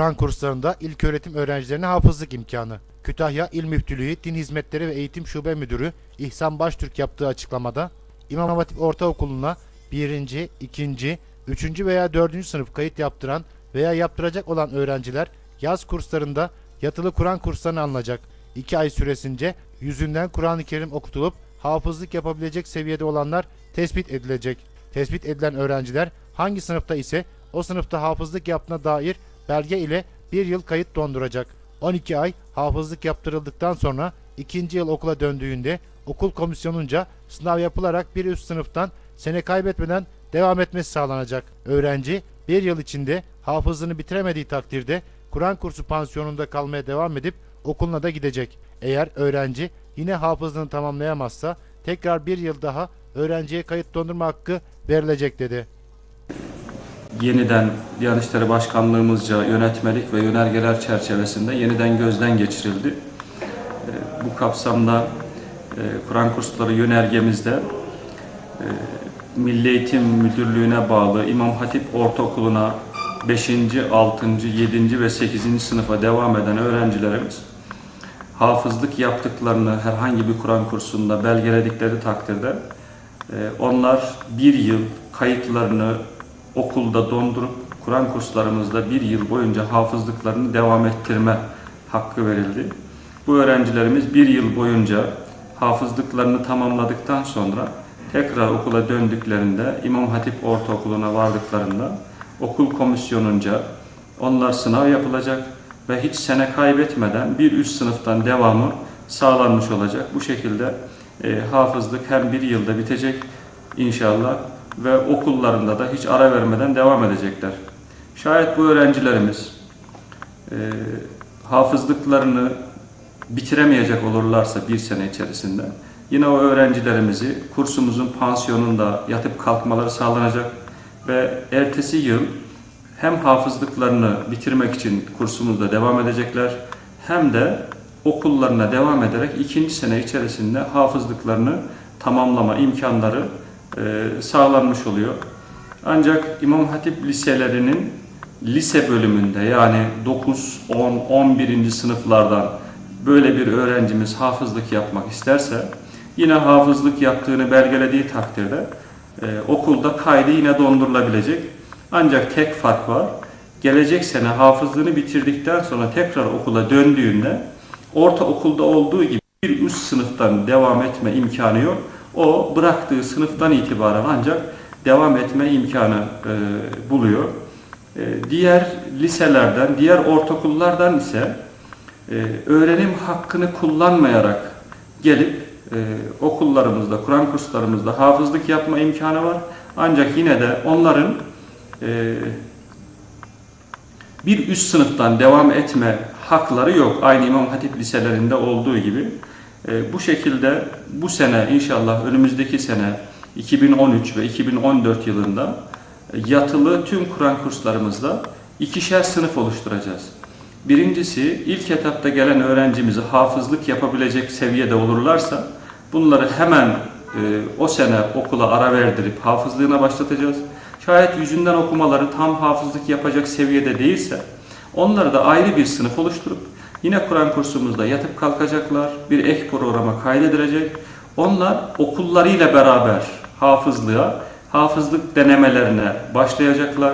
Kur'an kurslarında ilköğretim öğrencilerine hafızlık imkanı. Kütahya İl Müftülüğü Din Hizmetleri ve Eğitim Şube Müdürü İhsan Baştürk yaptığı açıklamada İmam Hatip Ortaokulu'na 1. 2. 3. veya 4. sınıf kayıt yaptıran veya yaptıracak olan öğrenciler yaz kurslarında yatılı Kur'an kurslarına alınacak. 2 ay süresince yüzünden Kur'an-ı Kerim okutulup hafızlık yapabilecek seviyede olanlar tespit edilecek. Tespit edilen öğrenciler hangi sınıfta ise o sınıfta hafızlık yaptığına dair belge ile bir yıl kayıt donduracak. 12 ay hafızlık yaptırıldıktan sonra ikinci yıl okula döndüğünde okul komisyonunca sınav yapılarak bir üst sınıftan sene kaybetmeden devam etmesi sağlanacak. Öğrenci bir yıl içinde hafızlığını bitiremediği takdirde Kur'an kursu pansiyonunda kalmaya devam edip okuluna da gidecek. Eğer öğrenci yine hafızlığını tamamlayamazsa tekrar bir yıl daha öğrenciye kayıt dondurma hakkı verilecek dedi. Yeniden Diyanet İşleri Başkanlığımızca yönetmelik ve yönergeler çerçevesinde yeniden gözden geçirildi. E, Bu kapsamda e, Kur'an kursları yönergemizde e, Milli Eğitim Müdürlüğü'ne bağlı İmam Hatip Ortaokulu'na 5., 6., 7. ve 8. sınıfa devam eden öğrencilerimiz hafızlık yaptıklarını herhangi bir Kur'an kursunda belgeledikleri takdirde e, onlar bir yıl kayıtlarını okulda dondurup Kur'an kurslarımızda bir yıl boyunca hafızlıklarını devam ettirme hakkı verildi. Bu öğrencilerimiz bir yıl boyunca hafızlıklarını tamamladıktan sonra tekrar okula döndüklerinde İmam Hatip Ortaokulu'na vardıklarında okul komisyonunca onlar sınav yapılacak ve hiç sene kaybetmeden bir üst sınıftan devamı sağlanmış olacak. Bu şekilde e, hafızlık hem bir yılda bitecek inşallah ve okullarında da hiç ara vermeden devam edecekler. Şayet bu öğrencilerimiz e, hafızlıklarını bitiremeyecek olurlarsa bir sene içerisinde yine o öğrencilerimizi kursumuzun pansiyonunda yatıp kalkmaları sağlanacak ve ertesi yıl hem hafızlıklarını bitirmek için kursumuzda devam edecekler hem de okullarına devam ederek ikinci sene içerisinde hafızlıklarını tamamlama imkanları sağlanmış oluyor. Ancak İmam Hatip liselerinin lise bölümünde yani 9, 10, 11. sınıflardan böyle bir öğrencimiz hafızlık yapmak isterse yine hafızlık yaptığını belgelediği takdirde e, okulda kaydı yine dondurulabilecek. Ancak tek fark var. Gelecek sene hafızlığını bitirdikten sonra tekrar okula döndüğünde ortaokulda olduğu gibi bir üst sınıftan devam etme imkanı yok. O bıraktığı sınıftan itibaren ancak devam etme imkanı e, buluyor. E, diğer liselerden, diğer ortaokullardan ise e, öğrenim hakkını kullanmayarak gelip e, okullarımızda, Kur'an kurslarımızda hafızlık yapma imkanı var. Ancak yine de onların e, bir üst sınıftan devam etme hakları yok. Aynı İmam Hatip liselerinde olduğu gibi. E, bu şekilde bu sene inşallah önümüzdeki sene 2013 ve 2014 yılında e, yatılı tüm Kur'an kurslarımızda ikişer sınıf oluşturacağız. Birincisi ilk etapta gelen öğrencimizi hafızlık yapabilecek seviyede olurlarsa bunları hemen e, o sene okula ara verdirip hafızlığına başlatacağız. Şayet yüzünden okumaları tam hafızlık yapacak seviyede değilse onları da ayrı bir sınıf oluşturup yine Kur'an kursumuzda yatıp kalkacaklar. Bir ek programa kaydedilecek. Onlar okullarıyla beraber hafızlığa, hafızlık denemelerine başlayacaklar.